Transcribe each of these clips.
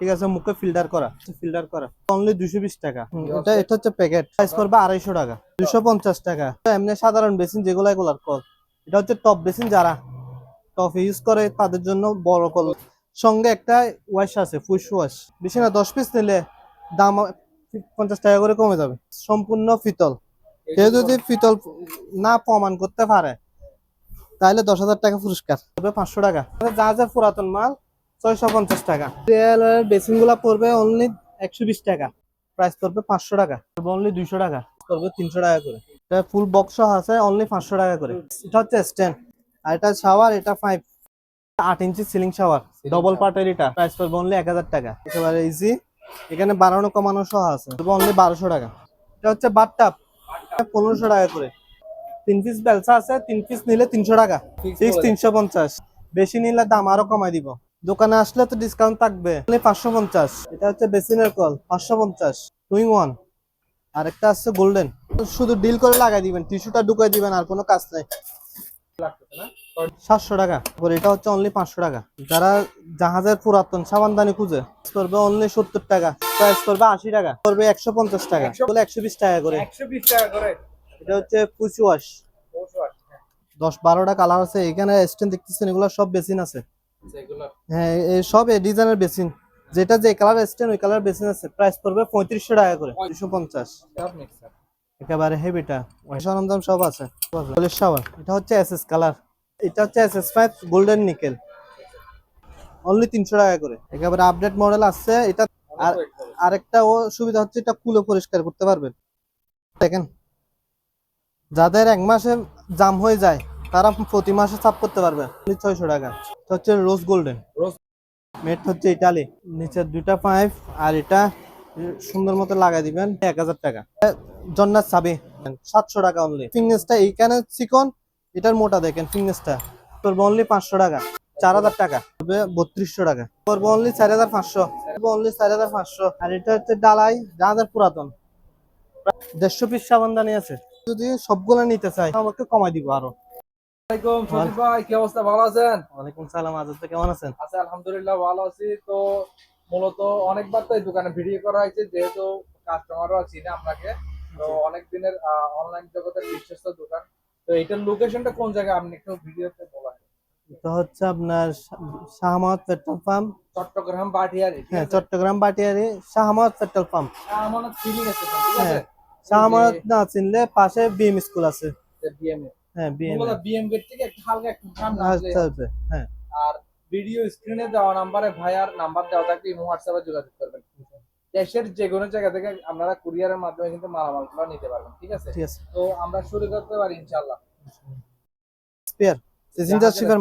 ঠিক আছে মুখে ফিল্টার করা ফিল্টার করা। অনলি দুশো বিশ টাকা। এটা এটা হচ্ছে প্যাকেট প্রাইস পড়বে আড়াইশো টাকা। দুশো পঞ্চাশ টাকা। এমনি সাধারণ বেসিন যেগুলো এগুলার কল। এটা হচ্ছে টপ বেসিন যারা। টপ ইউজ করে তাদের জন্য বড় কল। সঙ্গে একটা ওয়াশ আছে ফুস ওয়াশ বেশি না দশ পিস নিলে দাম পঞ্চাশ টাকা করে কমে যাবে। সম্পূর্ণ ফিতল। কেউ যদি ফিতল না প্রমাণ করতে পারে তাহলে দশ হাজার টাকা পুরস্কার। তবে পাঁচশো টাকা। যা যা পুরাতন মাল ছয়শো পঞ্চাশ টাকা। রিয়েলের বেসিনগুলা পড়বে অনলি একশো বিশ টাকা। প্রাইস পড়বে পাঁচশো টাকা। অনলি দুইশো টাকা। পড়বে তিনশো টাকা করে। এটা ফুল বক্স আছে অনলি পাঁচশো টাকা করে। এটা হচ্ছে স্ট্যান্ড আর এটা শাওয়ার এটা ফাইভ আট ইঞ্চি সিলিং শাওয়ার ডবল পার্টের এটা। প্রাইস পড়বে অনলি এক হাজার টাকা। একেবারে ইজি এখানে বাড়ানো কমানো সহ আছে। অনলি বারোশো টাকা। এটা হচ্ছে বাথটাব পনেরোশো টাকা করে। তিন পিস বেলসা আছে তিন পিস নিলে তিনশো টাকা। ফিক্স তিনশো পঞ্চাশ। বেশি নিলে দাম আরও কমাই দিব। দোকানে আসলে তো ডিসকাউন্ট থাকবে। পাঁচশো পঞ্চাশ। এটা হচ্ছে বেসিনের কল পাঁচশো পঞ্চাশ। টুইং ওয়ান আর একটা আছে গোল্ডেন শুধু ডিল করে লাগাই দিবেন টিস্যুটা ঢুকাই দিবেন আর কোনো কাজ নাই। সাতশো টাকা। এটা হচ্ছে অনলি পাঁচশো টাকা। যারা জাহাজের পুরাতন সাবানদানি খুঁজে করবে অনলি সত্তর টাকা। প্রাইস করবে আশি টাকা। করবে একশো পঞ্চাশ টাকা। বলে একশো বিশ টাকা করে। এটা হচ্ছে পুচু ওয়াশ দশ বারোটা কালার আছে। এখানে স্ট্যান্ড দেখতেছেন এগুলো সব বেসিন আছে। হ্যাঁ সব এই ডিজাইনের বেসিন। যেটা যে কালার স্ট্যান্ড ওই কালার বেসিন আছে। প্রাইস পড়বে পঁয়ত্রিশশো টাকা করে দুশো পঞ্চাশ। একেবারে হেভিটা সরঞ্জাম সব আছে। শাওয়ার। এটা হচ্ছে এসএস কালার এটা হচ্ছে SS five golden nickel only তিনশো টাকা করে। একেবারে আপডেট মডেল আছে। এটা আর আরেকটা ও সুবিধা হচ্ছে এটা কুলো পরিষ্কার করতে পারবেন। দেখেন। যাদের এক মাসে জাম হয়ে যায় তারা প্রতি মাসে সাফ করতে পারবে। ছয়শো টাকা। এটা হচ্ছে রোজ গোল্ডেন রোজ মেট হচ্ছে ইটালি নিচে দুইটা পাইপ আর এটা সুন্দর মতো লাগাই দিবেন এক হাজার টাকা। জন্নার চাবি সাতশো টাকা অনলি ফিংনেসটা এইখানে চিকন এটার মোটা দেখেন ফিংনেসটা করব অনলি পাঁচশো টাকা। চার হাজার টাকা। হবে বত্রিশশো টাকা। করব অনলি চার হাজার পাঁচশো। অনলি চার হাজার পাঁচশো। আর এটা হচ্ছে ডালাই যাদের পুরাতন। দেড়শো পিস সাবানদানি আছে। যদি সবগুলো নিতে চাই আমাকে কমাই দিব আরও। আসসালামাইকুম সজীব ভাই কি অবস্থা? ভালো আছেন? ওয়ালাইকুম সালাম আজাদ কেমন আছেন? আচ্ছা আলহামদুলিল্লাহ ভালো আছি। তো মূলত অনেকবার তো এই দোকানে ভিডিও করা হয়েছে যেহেতু চিনে আপনাকে তো অনেক দিনের অনলাইন জগতের বিশ্বস্ত দোকান। তো এটার লোকেশনটা কোন জায়গায়? আপনি একটু ভিডিওতে বলা এটা হচ্ছে আপনার শাহমাদ পেট্রোল পাম্প। চট্টগ্রাম বাটিয়ারি হ্যাঁ চট্টগ্রাম বাটিয়ারি শাহমাদ পেট্রোল পাম্প। আমার ফিলিং আছে ঠিক আছে? হ্যাঁ শাহমাদ না চিনলে পাশে বিএম স্কুল আছে। বিএম হ্যাঁ বিএম গেট থেকে একটু হালকা একটু সামনে আসলে চলবে হ্যাঁ। আর ভিডিও স্ক্রিনে দেওয়া নাম্বারে ভাইয়ার নাম্বার দেওয়া থাকলে ইমো হোয়াটসঅ্যাপে যোগাযোগ করবেন। দেশের যে কোনো জায়গা থেকে আপনারা কুরিয়ারের মাধ্যমে কিন্তু মালামালগুলো নিতে পারবেন ঠিক আছে? তো আমরা শুরু করতে পারি ইনশাআল্লাহ। স্পেয়ার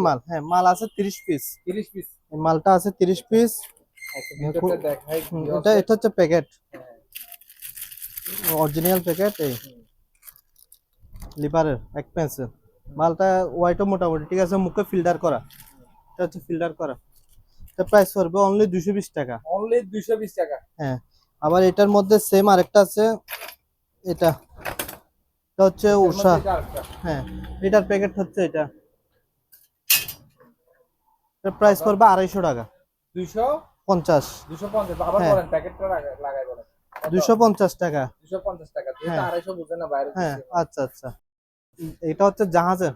মাল হ্যাঁ মাল আছে 30 পিস 30 পিস মালটা আছে 30 পিস ভিতরটা দেখাই এটা এটা হচ্ছে প্যাকেট অরিজিনাল প্যাকেট এই। লিভারের এক পেন্সিল। মালটা ওয়াইটও মোটামুটি ঠিক আছে? মুখে ফিল্টার করা। এটা হচ্ছে ফিল্টার করা। এটা প্রাইস পড়বে অনলি দুশো বিশ টাকা। অনলি 220 টাকা। হ্যাঁ। আবার এটার মধ্যে সেম আরেকটা আছে। এটা। এটা হচ্ছে উষা। হ্যাঁ। এটার প্যাকেট হচ্ছে এটা। এটার প্রাইস পড়বে আড়াইশো টাকা। 200 পঞ্চাশ। 250 আবার হ্যাঁ। বলেন প্যাকেটটা লাগাই- বলেন। দুশো পঞ্চাশ টাকা। 250 টাকা। হ্যাঁ। 250 বুঝে না বাইরে হ্যাঁ। আচ্ছা আচ্ছা। এটা হচ্ছে জাহাজের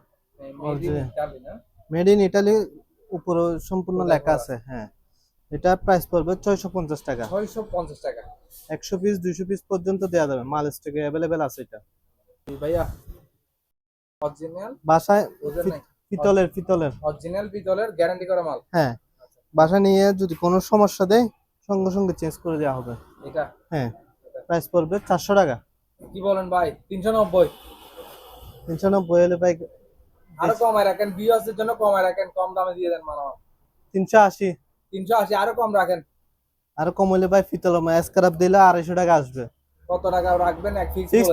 মেড ইন ইটালি উপরে সম্পূর্ণ লেখা আছে হ্যাঁ। এটা প্রাইস পড়বে ছয়শো পঞ্চাশ টাকা। 650 টাকা। একশো পিস দুইশো পিস পর্যন্ত দেওয়া যাবে। মাল স্টকে অ্যাভেলেবেল আছে এটা। ভাইয়া। অরিজিনাল বাসায় পিতলের পিতলের। অরিজিনাল পিতলের গ্যারান্টি করা মাল? হ্যাঁ। বাসা নিয়ে যদি কোনো সমস্যা দেয় সঙ্গে সঙ্গে চেঞ্জ করে দেওয়া হবে। এটা? হ্যাঁ। প্রাইস পড়বে চারশো টাকা। কি বলেন ভাই? তিনশো নব্বই। তিনশো নব্বই হলে ভাই আরও কমায় রাখেন ভিউয়ার্সের জন্য কমায় রাখেন কম দামে দিয়ে দেন তিনশো আশি। তিনশো আশি আরও কম রাখেন। আর কম হলে ভাই পিতল স্ক্রাব দিলে আড়াইশো টাকা আসবে। কত টাকা রাখবেন? এক ফিক্স ফিক্স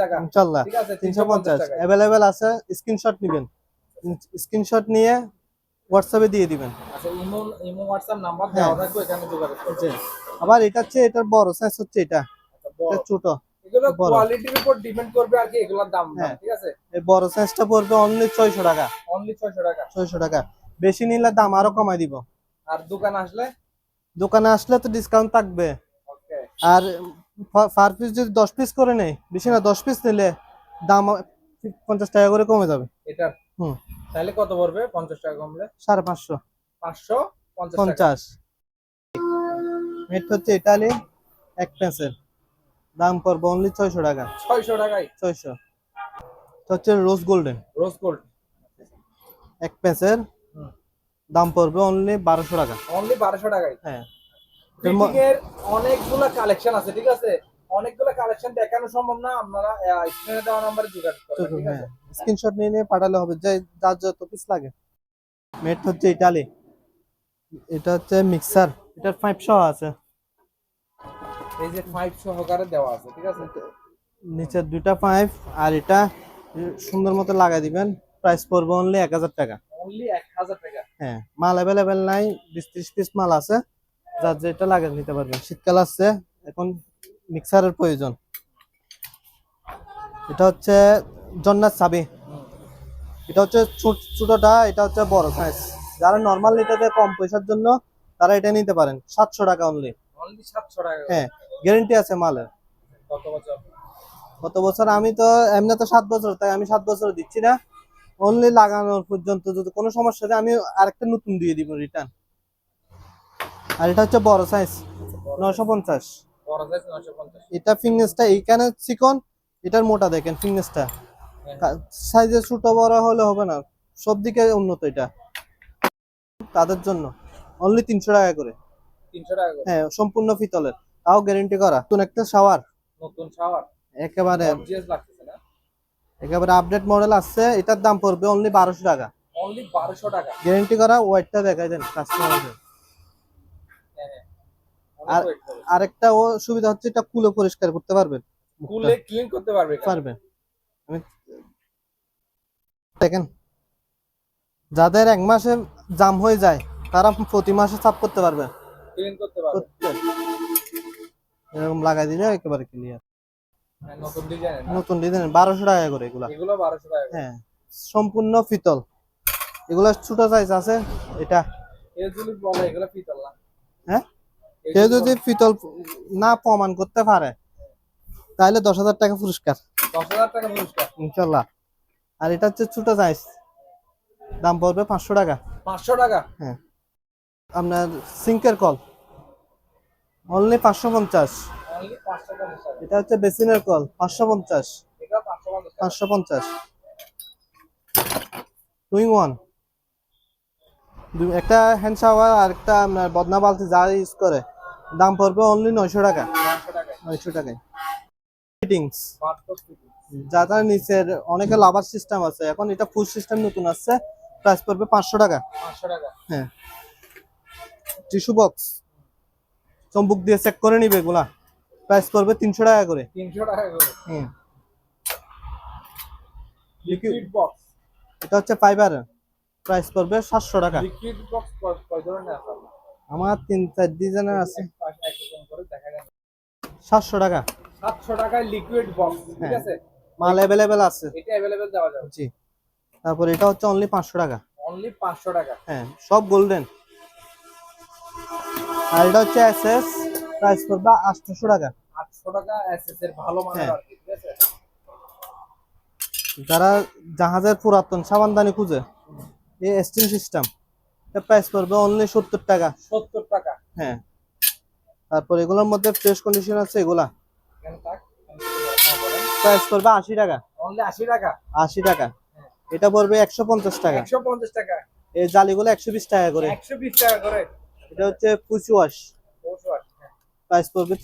টাকা। ঠিক আছে স্ক্রিনশট নিবেন। স্ক্রিনশট নিয়ে হোয়াটসঅ্যাপে দিয়ে দিবেন। আচ্ছা ইমো ইমো হোয়াটসঅ্যাপ নাম্বার হ্যাঁ। দেওয়া থাকবে এখানে যোগাযোগ করবেন। আবার এটা হচ্ছে এটার বড় সাইজ হচ্ছে এটা। আচ্ছা, এটা ছোট। এগুলো কোয়ালিটির উপর ডিপেন্ড করবে আর কি এগুলোর দাম হ্যাঁ। ঠিক আছে? এই বড় সাইজটা পড়বে অনলি ছয়শো টাকা। অনলি ছয়শো টাকা। ছয়শো টাকা। বেশি নিলে দাম আরও কমাই দিব। আর দোকান আসলে? দোকানে আসলে তো ডিসকাউন্ট থাকবে। ওকে আর পার পিস যদি দশ পিস করে নেই বেশি না দশ পিস নিলে দাম পঞ্চাশ টাকা করে কমে যাবে। এটার হুম। তাহলে কত পড়বে পঞ্চাশ টাকা কমলে? সাড়ে পাঁচশো। পাঁচশো পঞ্চাশ টাকা। পঞ্চাশ। এটা হচ্ছে ইটালি এক পেন্সেল দাম পড়বে অনলি ছয়শো টাকা। ছয়শো টাকায়? ছয়শো। এটা হচ্ছে রোজ গোল্ডেন রোজ গোল্ড এক পেন্সেল দাম পড়বে অনলি বারোশো টাকা। অনলি বারোশো টাকায়? হ্যাঁ। এর অনেকগুলা কালেকশন আছে ঠিক আছে? অনেকগুলা কালেকশন দেখানো সম্ভব না আপনারা স্ক্রিনে দেওয়া নাম্বারে যোগাযোগ করবেন ঠিক হ্যাঁ। আছে স্ক্রিনশট নিয়ে নিয়ে পাঠালে হবে যে যার যত পিস লাগে। মেট হচ্ছে ইটালি এটা হচ্ছে মিক্সার এটার পাইপ সহ আছে। এই যে ফাইভ সহকারে দেওয়া আছে ঠিক আছে? নিচের দুইটা পাইপ আর এটা সুন্দর মতো লাগাই দিবেন। প্রাইস পড়বে অনলি এক হাজার টাকা। অনলি এক হাজার টাকা। হ্যাঁ মাল অ্যাভেলেবেল নাই বিশ ত্রিশ পিস মাল আছে। যার যেটা লাগে নিতে পারবেন। শীতকাল আসছে এখন মিক্সারের প্রয়োজন। এটা হচ্ছে জন্নার সাবি এটা হচ্ছে ছোট ছোটটা এটা হচ্ছে বড় সাইজ যারা নর্মাল নিতে কম পয়সার জন্য তারা এটা নিতে পারেন। সাতশো টাকা অনলি অনলি সাতশো টাকা। হ্যাঁ গ্যারেন্টি আছে মালের। কত বছর? আমি তো এমনি তো সাত বছর তাই আমি সাত বছর দিচ্ছি না। অনলি লাগানোর পর্যন্ত যদি কোনো সমস্যা হয় আমি আরেকটা নতুন দিয়ে দিব রিটার্ন আর এটা হচ্ছে বড় সাইজ নশো পঞ্চাশ। এটা ফিংনেসটা এইখানে চিকন এটার মোটা দেখেন ফিংনেসটা সাইজে ছোট বড় হলে হবে না সব দিকে উন্নত এটা। তাদের জন্য অনলি তিনশো টাকা করে। তিনশো টাকা হ্যাঁ সম্পূর্ণ পিতলের তাও গ্যারেন্টি করা। নতুন একটা শাওয়ার নতুন শাওয়ার একেবারে গর্জিয়াস লাগতেছে না? একেবারে আপডেট মডেল আসছে এটার দাম পড়বে অনলি বারোশো টাকা। অনলি বারোশো টাকা? গ্যারেন্টি করা ওয়াইটটা দেখাই দেন কাস্টমারদের হ্যাঁ হ্যাঁ। আর। আরেকটা ও সুবিধা হচ্ছে এটা কুলে পরিষ্কার করতে পারবেন। খুলে ক্লিন করতে পারবে। পারবেন। আমি দেখেন যাদের এক মাসে জাম হয়ে যায় তারা প্রতি মাসে সাফ করতে পারবে। ক্লিন করতে পারবে। এরকম লাগাই দিলে একেবারে ক্লিয়ার নতুন ডিজাইন বারোশো টাকা করে এগুলা। হ্যাঁ সম্পূর্ণ পিতল। এগুলা ছোট সাইজ আছে এটা। হ্যাঁ? কেউ যদি পিতল না প্রমাণ করতে পারে তাহলে দশ হাজার টাকা পুরস্কার। ইনশাল্লাহ। আর এটা হচ্ছে ছোট সাইজ দাম পড়বে পাঁচশো টাকা। পাঁচশো টাকা? হ্যাঁ। আপনার সিঙ্কের কল। অনলি পাঁচশো পঞ্চাশ। এটা হচ্ছে বেসিনের কল পাঁচশো পঞ্চাশ। এটা পাঁচশো পঞ্চাশ। টুইং ওয়ান একটা হ্যান্ড শাওয়ার আর একটা আপনার বদনা বালতি যা ইউজ করে দাম পড়বে অনলি নয়শো টাকা। নয়শো টাকা নয়শো টাকায়। ফিটিংস যারা নিচের অনেকে লাভার সিস্টেম আছে এখন এটা ফুল সিস্টেম নতুন আসছে প্রাইস পড়বে পাঁচশো টাকা। পাঁচশো টাকা। হ্যাঁ। টিস্যু বক্স চম্বুক দিয়ে চেক করে নিবে এগুলা। প্রাইস পড়বে তিনশো টাকা করে। তিনশো টাকা করে। হুম। লিকুইড বক্স এটা হচ্ছে ফাইবার প্রাইস পড়বে সাতশো টাকা। লিকুইড বক্স কয় ধরনের আছে আমার তিন চার ডিজাইনের আছে। সাতশো টাকা। সাতশো টাকায় লিকুইড বক্স ঠিক হ্যাঁ। আছে? মাল অ্যাভেলেবেল আছে। এটা অ্যাভেলেবেল দেওয়া যাবে। জি। তারপর এটা হচ্ছে অনলি পাঁচশো টাকা। অনলি পাঁচশো টাকা। হ্যাঁ সব গোল্ডেন আর এটা হচ্ছে এস এস প্রাইস পড়বে আটশোশো টাকা। আটশো টাকা এসএস এর ভালো মানের হ্যাঁ। আর ঠিক আছে? যারা জাহাজের পুরাতন সাবানদানি খুঁজে এই স্টিম সিস্টেম এটা প্রাইস পড়বে অনলি সত্তর টাকা। সত্তর টাকা। হ্যাঁ। তারপর এগুলোর মধ্যে ফ্রেশ কন্ডিশন আছে এগুলা। প্রাইস পড়বে আশি টাকা। অনলি আশি টাকা? আশি টাকা। এটা পড়বে একশো পঞ্চাশ টাকা। একশো পঞ্চাশ টাকা। এই জালিগুলো একশো বিশ টাকা করে। একশো বিশ টাকা করে। এটা হচ্ছে পুচি ওয়াশ প্রাইস পড়বে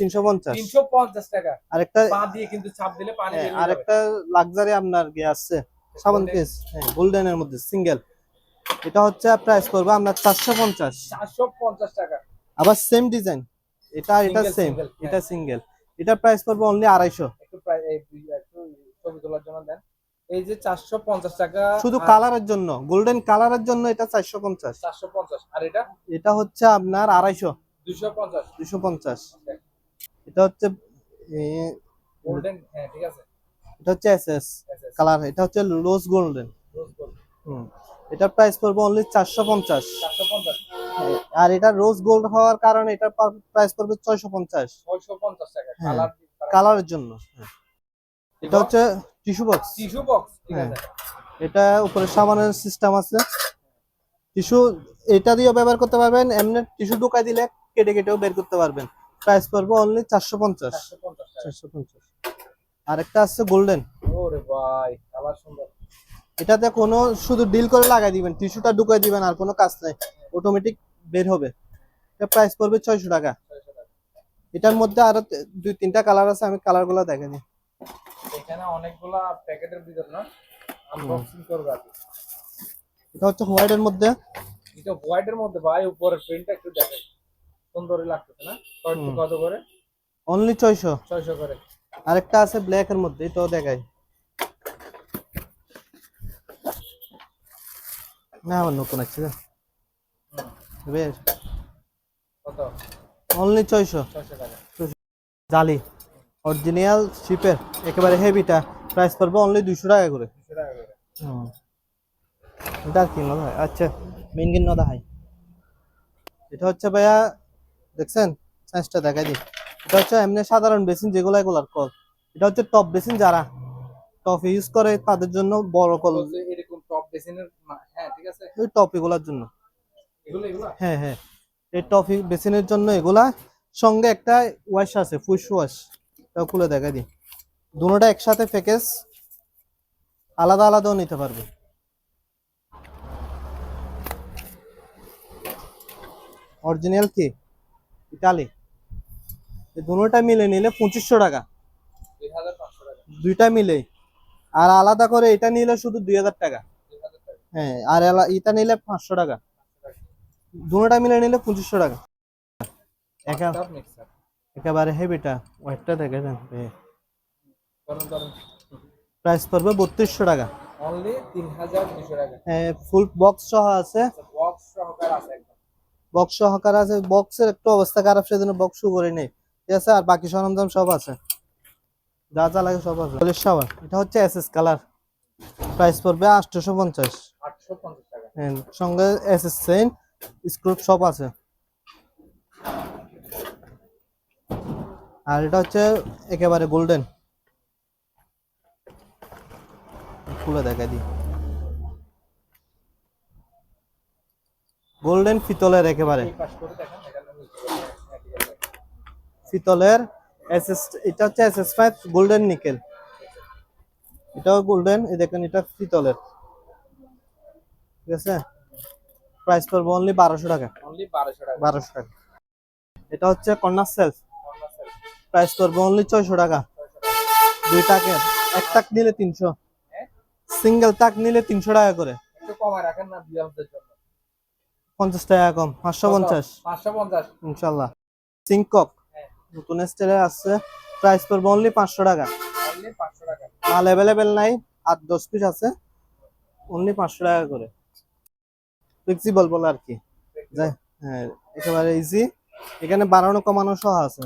টাকা। আরেকটা পা দিয়ে কিন্তু চাপ দিলে পানি হ্যাঁ। আরেকটা লাক্সারি আপনার গিয়ে আছে সাবান কেস হ্যাঁ গোল্ডেনের মধ্যে সিঙ্গেল। এটা হচ্ছে প্রাইস পড়বে আপনার চারশো পঞ্চাশ। চারশো পঞ্চাশ টাকা। আবার সেম ডিজাইন। এটা এটা সেম এটা সিঙ্গেল এটা প্রাইস পড়বে অনলি আড়াইশো। একটু একটু ছবি তোলার জন্য দেন। এই যে চারশো পঞ্চাশ টাকা শুধু কালারের জন্য গোল্ডেন কালারের জন্য এটা চারশো পঞ্চাশ। চারশো পঞ্চাশ আর এটা? এটা হচ্ছে আপনার আড়াইশো। দুশো পঞ্চাশ। দুশো পঞ্চাশ। এটা হচ্ছে গোল্ডেন হ্যাঁ ঠিক আছে। এটা হচ্ছে এস এস কালার। এটা হচ্ছে রোজ গোল্ডেন rose gold, হুম। এটার প্রাইস পড়বে অনলি চারশো পঞ্চাশ। চারশো পঞ্চাশ। আর এটা রোজ গোল্ড হওয়ার কারণে এটা প্রাইস পড়বে ছয়শো পঞ্চাশ। ছয়শো পঞ্চাশ টাকা হ্যাঁ। কালার কালারের জন্য। হ্যাঁ। এটা হচ্ছে টিস্যু বক্স। টিস্যু বক্স ঠিক হ্যাঁ। আছে। এটা উপরে সাবানের সিস্টেম আছে। টিস্যু এটা দিয়েও ব্যবহার করতে পারবেন এমনি টিস্যু ঢুকাই দিলে কেটে কেটেও বের করতে পারবেন। প্রাইস পড়বে অনলি চারশো পঞ্চাশ। চারশো পঞ্চাশ টাকা চারশো পঞ্চাশ। আরেকটা আছে গোল্ডেন। ওরে ভাই কালার সুন্দর। এটাতে কোনো শুধু ডিল করে লাগাই দিবেন টিস্যুটা ঢুকাই দিবেন আর কোনো কাজ নাই। অটোমেটিক বের হবে। এটা প্রাইস পড়বে ছয়শো টাকা। এটার মধ্যে আরও দুই তিনটা কালার আছে আমি কালারগুলো দেখে দিই এখানে অনেকগুলা প্যাকেটের ভিতর না আনবক্সিং করবে আর এটা হচ্ছে হোয়াইটের মধ্যে। এটা হোয়াইটের মধ্যে ভাই উপরের প্রিন্টটা একটু দেখে সুন্দরই লাগতেছে না? কত- কত করে? অনলি ছয়শো। ছয়শো করে। আরেকটা আছে ব্ল্যাক এর মধ্যে এটাও দেখাই। না আমার নতুন আছে। বেশ। কত? অনলি ছয়শো। ছয়শো টাকা। জালি। অরিজিনাল শিপের একেবারে হেভিটা প্রাইস পড়বে অনলি দুইশো টাকা করে। দুশো টাকা করে। এটা আর কি নদা আচ্ছা মেন গেট নদা হাই এটা হচ্ছে ভাইয়া দেখছেন? সাইজটা দেখাই দিই। এটা হচ্ছে এমনি সাধারণ বেসিন যেগুলো এগুলার কল। এটা হচ্ছে টপ বেসিন যারা টপ ইউজ করে তাদের জন্য বড় কল। এরকম টপ বেসিনের হ্যাঁ ঠিক আছে। ওই টপ এগুলার জন্য। এগুলো এগুলো? হ্যাঁ হ্যাঁ। এই টপ বেসিনের জন্য এগুলা। সঙ্গে একটা ওয়াশ আছে ফুস ওয়াশ এটাও খুলে দেখাই দিই। দুটোটা একসাথে প্যাকেজ, আলাদা আলাদাও নিতে পারবে। অরিজিনাল কি? ইটালি দুটোটা মিলে নিলে পঁচিশশো টাকা। দুইটা মিলে। আর আলাদা করে এটা নিলে শুধু দুই হাজার টাকা। হ্যাঁ আর এটা নিলে পাঁচশো টাকা। দুটোটা মিলে নিলে পঁচিশশো টাকা। একা একেবারে হেভিটা ওয়েটটা দেখে করুন প্রাইস পড়বে বত্রিশশো টাকা। দুশো ফুল বক্স সহ আছে। বক্স সহকার আছে একদম। বক্স সহকার আছে। বক্সের একটু অবস্থা খারাপ সেজন্য বক্স করে নেই ঠিক আছে আর বাকি সরঞ্জাম সব আছে। যা যা লাগে সব আছে। পলিশ শাওয়ার এটা হচ্ছে এসএস কালার প্রাইস পড়বে আটশোশো পঞ্চাশ। হ্যাঁ, সঙ্গে এসএস সেন স্ক্রুপ সব আছে। আর এটা হচ্ছে একেবারে গোল্ডেন খুলে দেখা দিই। গোল্ডেন পিতলের একেবারে। পিতলের এসএস এটা হচ্ছে এসএস ফাইভ গোল্ডেন নিকেল এটাও গোল্ডেন এই দেখেন এটা পিতলের ঠিক আছে? প্রাইস পড়বে অনলি বারোশো টাকা। অনলি বারোশো টাকা। বারোশো টাকা। এটা হচ্ছে কর্নার সেলফ প্রাইস পড়বে অনলি ছয়শো টাকা। দুই টাকের এক টাক নিলে তিনশো? সিঙ্গেল টাক নিলে তিনশো টাকা করে। পঞ্চাশ টাকা কম পাঁচশো পঞ্চাশ। ইনশাল্লাহ। সিংকক হ্যাঁ। নতুন স্টাইলে আসছে। প্রাইস পড়বে অনলি পাঁচশো টাকা। মাল অ্যাভেলেবেল নাই আট দশ পিস আছে। অনলি পাঁচশো টাকা করে। ফ্লেক্সিবল বলে আর কি। হ্যাঁ একেবারে ইজি এখানে বাড়ানো কমানো সহ আছে।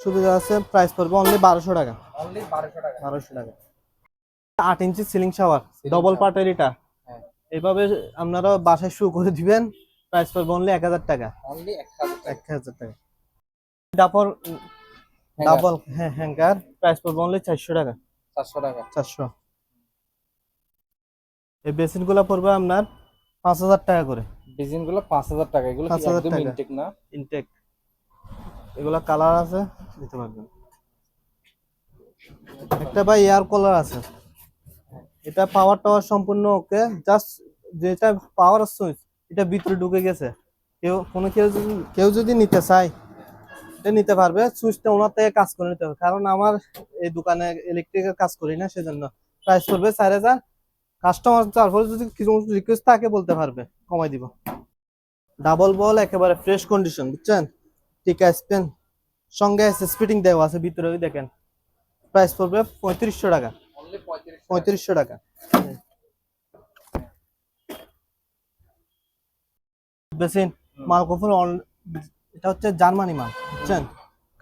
সুবিধা আছে প্রাইস পড়বে অনলি বারোশো টাকা। অনলি বারোশো টাকা। বারোশো টাকা। আট ইঞ্চি সিলিং শাওয়ার ডবল। পার্টের এটা। হ্যাঁ। এইভাবে আপনারা বাসায় শু করে দিবেন প্রাইস পড়বে অনলি এক হাজার টাকা। অনলি এক হাজার টাকা। ডাবল ডাবল হ্যাঁ হ্যাঙ্গার প্রাইস পড়বে অনলি চারশো টাকা। চারশো টাকা। চারশো। এই বেসিনগুলো পড়বে আপনার পাঁচ হাজার টাকা করে। ডিজাইনগুলো পাঁচ হাজার টাকা। এগুলো 5,000 একদম টাকা। ইনটেক না? ইনটেক এগুলা কালার আছে, দিতে পারবেন। একটা ভাই এয়ার কলার আছে। এটা পাওয়ার টাওয়ার সম্পূর্ণ ওকে জাস্ট যেটা পাওয়ার সুইচ এটা ভিতরে ঢুকে গেছে। কেউ, কোনো কেউ যদি কেউ যদি নিতে চায়, এটা নিতে পারবে। সুইচটা ওনার থেকে কাজ করে নিতে হবে। কারণ আমার এই দোকানে ইলেকট্রিকের কাজ করি না, সেজন্য প্রাইস পড়বে চার হাজার। কাস্টমার তারপরে যদি কিছু রিকোয়েস্ট থাকে, বলতে পারবে। কমাই দিব। ডাবল বল একেবারে ফ্রেশ কন্ডিশন বুঝছেন? টিকা স্পেন সঙ্গে ফিটিং দেওয়া আছে ভিতরে ওই দেখেন। প্রাইস পড়বে পঁয়ত্রিশশো টাকা। পঁয়ত্রিশশো টাকা। বেসিন মাল কফুল এটা হচ্ছে জার্মানি মাল বুঝছেন?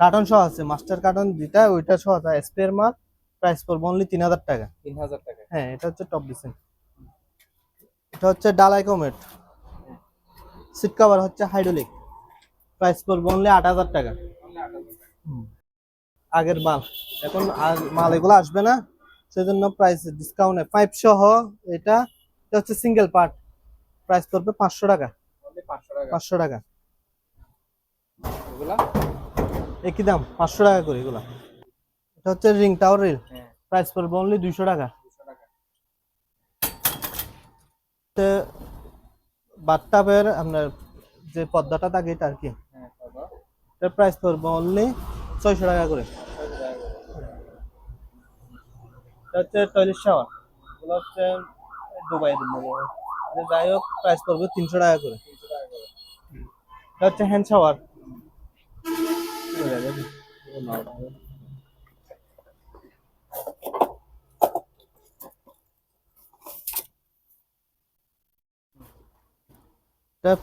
কার্টন সহ আছে মাস্টার কার্টন যেটা ওইটা সহ আছে। স্পেয়ার মাল প্রাইস পড়বে অনলি তিন হাজার টাকা। তিন হাজার টাকা। হ্যাঁ এটা হচ্ছে টপ বেসিন। এটা হচ্ছে ডালাই কমেট সিট কভার হচ্ছে হাইড্রোলিক প্রাইস পড়বে অনলি আট হাজার টাকা only 8,000 টাকা। আগের মাল এখন মাল এগুলো আসবে না সেজন্য প্রাইস ডিসকাউন্ট পাইপ সহ এটা এটা হচ্ছে সিঙ্গেল পার্ট প্রাইস পড়বে পাঁচশো টাকা only 500 টাকা। পাঁচশো টাকা এগুলা? একই দাম পাঁচশো টাকা করে এগুলা এটা হচ্ছে রিং টাওয়ার রিল প্রাইস পড়বে অনলি দুইশো টাকা 200 টাকা। বাথটাবের আপনার যে পর্দাটা থাকে এটা আর কি? এটার প্রাইস পড়বে অনলি ছয়শো টাকা করে। 600 টাকা এটা হচ্ছে টয়লেট শাওয়ার এগুলো হচ্ছে দুবাই যে যাই হোক প্রাইস পড়বে তিনশো টাকা করে। 300 এটা হচ্ছে হ্যান্ড শাওয়ার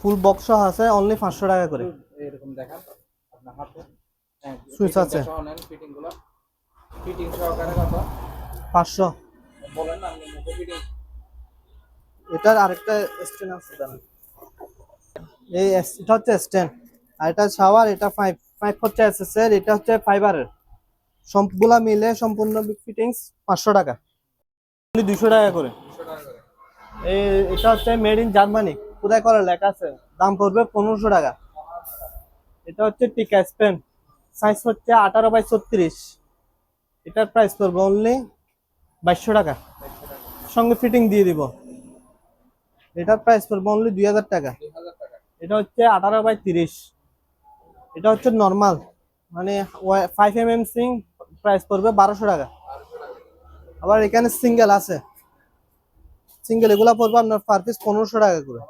ফুল বক্স আছে অনলি পাঁচশো টাকা করে। এরকম আপনার হাতে। আছে। ফিটিংটা সহ নেন, ফিটিংগুলো। ফিটিং সহকারে কত পাঁচশো। বলেন না আপনি ফিটিং এটার আরেকটা স্ট্যান্ড আছে এই এটা হচ্ছে স্ট্যান্ড আর এটা শাওয়ার এটা হচ্ছে এটা হচ্ছে ফাইবারের সবগুলা মিলে সম্পূর্ণ ফিটিংস পাঁচশো টাকা। দুইশো টাকা করে। দুশো টাকা করে। এই এটা হচ্ছে মেড ইন জার্মানি কোথায় করে লেখা আছে? দাম পড়বে পনেরোশো টাকা। এটা হচ্ছে টিকা স্পেন সাইজ হচ্ছে আঠারো বাই ছত্রিশ। এটার প্রাইস পড়বে অনলি বাইশশো টাকা। সঙ্গে ফিটিং দিয়ে দিব। এটার প্রাইস পড়বে অনলি দুই হাজার টাকা। এটা হচ্ছে আঠারো বাই তিরিশ। এটা হচ্ছে নর্মাল মানে five M M Singh price পড়বে বারোশো টাকা। আবার এখানে সিঙ্গেল আছে। সিঙ্গেল এগুলা পড়বে আপনার পার পিস পনেরোশো টাকা করে।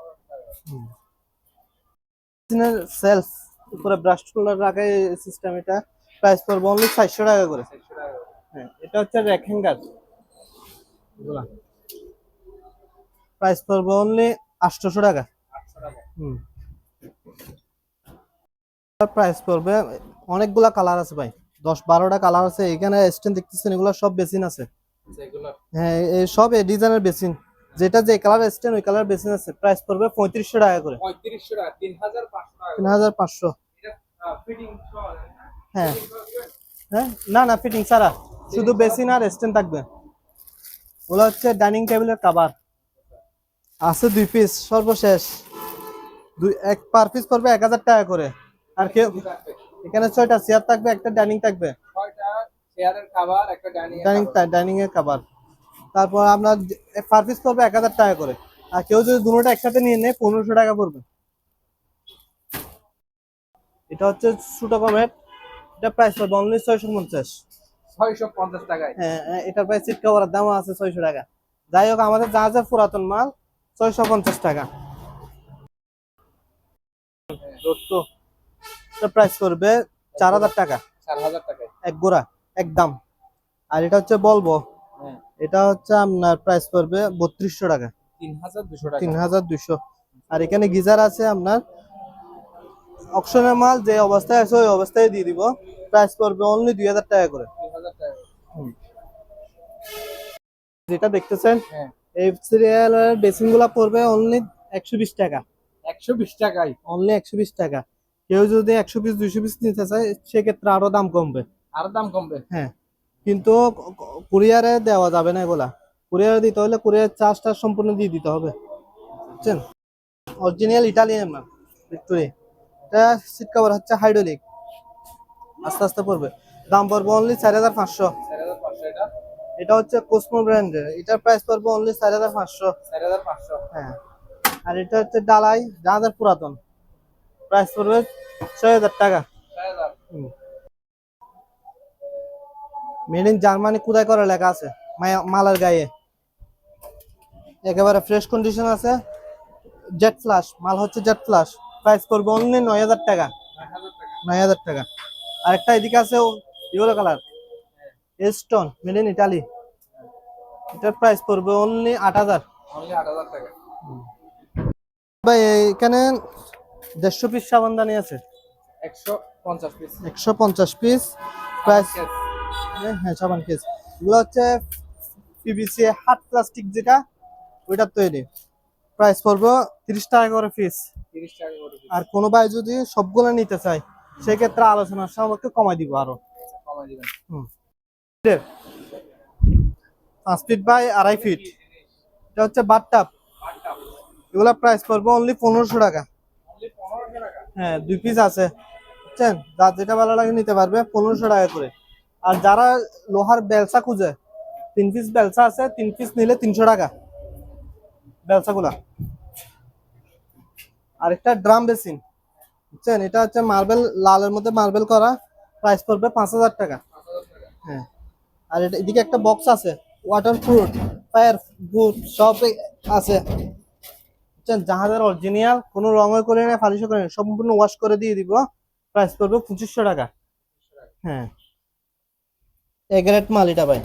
সেলফ উপরে ব্রাশ টুলার রাখে সিস্টেম এটা। প্রাইস পড়বে অনলি চারশো টাকা করে। হ্যাঁ এটা হচ্ছে র্যাক হ্যাঙ্গার প্রাইস পড়বে অনলি আটশোশো টাকা। হুম। প্রাইস পড়বে অনেকগুলা কালার আছে ভাই। দশ বারোটা কালার আছে। এখানে স্ট্যান্ড দেখতেছেন এগুলো সব বেসিন আছে। হ্যাঁ সব এই ডিজাইনের বেসিন যেটা যে কালার স্ট্যান্ড ওই কালার বেসিন আছে প্রাইস পড়বে পঁয়ত্রিশশো টাকা করে। তিন হাজার পাঁচশো হ্যাঁ। হ্যাঁ না না ফিটিং ছাড়া। শুধু বেসিন আর স্ট্যান্ড থাকবে। ওগুলো হচ্ছে ডাইনিং টেবিলের কাবার আছে দুই পিস সর্বশেষ। দুই এক পার পিস পড়বে এক হাজার টাকা করে। আর কেউ এখানে ছয়টা চেয়ার থাকবে একটা ডাইনিং থাকবে। ডাইনিং ডাইনিং এর খাবার তারপর আপনার পার পিস পড়বে এক হাজার টাকা করে। আর কেউ যদি দুটোটা একসাথে নিয়ে নেয় পনেরোশো টাকা পড়বে। এটা হচ্ছে ছোটো কমেট এটা প্রাইস পড়বে অনলি ছয়শো পঞ্চাশ। ছয়শো পঞ্চাশ টাকায়। হ্যাঁ হ্যাঁ, এটার প্রাইস সিট কভারের দাম আছে ছয়শো টাকা। যাই হোক আমাদের যা যা পুরাতন মাল ছয়শো পঞ্চাশ টাকা। এটা প্রাইস করবে চার হাজার টাকা। চার হাজার টাকায়। এক গোড়া একদম আর এটা হচ্ছে বলব। এটা হচ্ছে আপনার প্রাইস পড়বে বত্রিশশো টাকা। তিন হাজার দুশো দুশো। আর এখানে গিজার আছে আপনার। অপশনের মাল যে অবস্থায় আছে ওই অবস্থায় দিয়ে দিব। প্রাইস পড়বে অনলি দুই হাজার টাকা করে। যেটা দেখতেছেন হ্যাঁ। এই সিরিয়ালের বেসিনগুলা পড়বে অনলি একশো বিশ টাকা। একশো বিশ টাকায়? অনলি একশো বিশ টাকা। কেউ যদি একশো পিস দুইশো পিস নিতে চায় সেক্ষেত্রে আরও দাম কমবে। আরও দাম কমবে? হ্যাঁ। কিন্তু কুরিয়ারে দেওয়া যাবে না এগুলা। কুরিয়ারে দিতে হলে কুরিয়ার চার্জটা সম্পূর্ণ দিয়ে দিতে হবে। বুঝছেন? অরিজিনাল ইটালিয়ান না ভিক্টোরি এটা সিট কভার হচ্ছে হাইড্রোলিক আস্তে আস্তে পড়বে। দাম পড়বে অনলি চার হাজার পাঁচশো। এটা? হচ্ছে কোসমো ব্র্যান্ডের এটার প্রাইস পড়বে অনলি চার হাজার পাঁচশো। হ্যাঁ। আর এটা হচ্ছে ডালাই যাদের পুরাতন। প্রাইস পড়বে ছয় হাজার টাকা। হাজার। মেড ইন জার্মানি কোথায় করা লেখা আছে? মালার গায়ে। একেবারে ফ্রেশ কন্ডিশন আছে। জেট ফ্লাশ মাল হচ্ছে জেট ফ্লাশ প্রাইস পড়বে অনলি নয় হাজার টাকা। নয় হাজার টাকা। আরেকটা এদিকে আছে yellow colour stone made in Italy এটার প্রাইস পড়বে অনলি আট হাজার। ভাই এখানে দেড়শো পিস সাবানদানি আছে। একশো পঞ্চাশ পিস একশো পঞ্চাশ পিস প্রাইস হ্যাঁ সাবান কেস এগুলো হচ্ছে পিভিসি হার্ড প্লাস্টিক যেটা ওইটার তৈরি। প্রাইস পড়বে তিরিশ টাকা করে পিস তিরিশ টাকা করে আর কোনো ভাই যদি সবগুলো নিতে চায় সেক্ষেত্রে আলোচনার সামর্থ্য কমাই দিব আরও। কমাই দিবেন। পাঁচ ফিট বাই আড়াই ফিট এটা হচ্ছে বাথটাব এগুলা প্রাইস পড়বে অনলি পনেরোশো টাকা। অনলি পনেরোশো টাকা। হ্যাঁ দুই পিস আছে। বুঝছেন? যার যেটা ভালো লাগে নিতে পারবে পনেরোশো টাকা করে। আর যারা লোহার বেলসা খুঁজে, তিন পিস বেলসা আছে, তিন পিস নিলে তিনশো টাকা বেলসাগুলা। আর একটা ড্রাম বেসিন, বুঝছেন? এটা হচ্ছে মার্বেল, লালের মধ্যে মার্বেল করা প্রাইস পড়বে পাঁচ হাজার টাকা। হ্যাঁ। আর এটা এদিকে একটা বক্স আছে ওয়াটার প্রুফ ফায়ার প্রুফ সব আছে। বুঝছেন? জাহাজের অরিজিনাল কোনো রঙে করে না ফালিশও করে সম্পূর্ণ ওয়াশ করে দিয়ে দিব প্রাইস পড়বে পঁচিশশো টাকা। হ্যাঁ। এগারেট মাল এটা ভাই।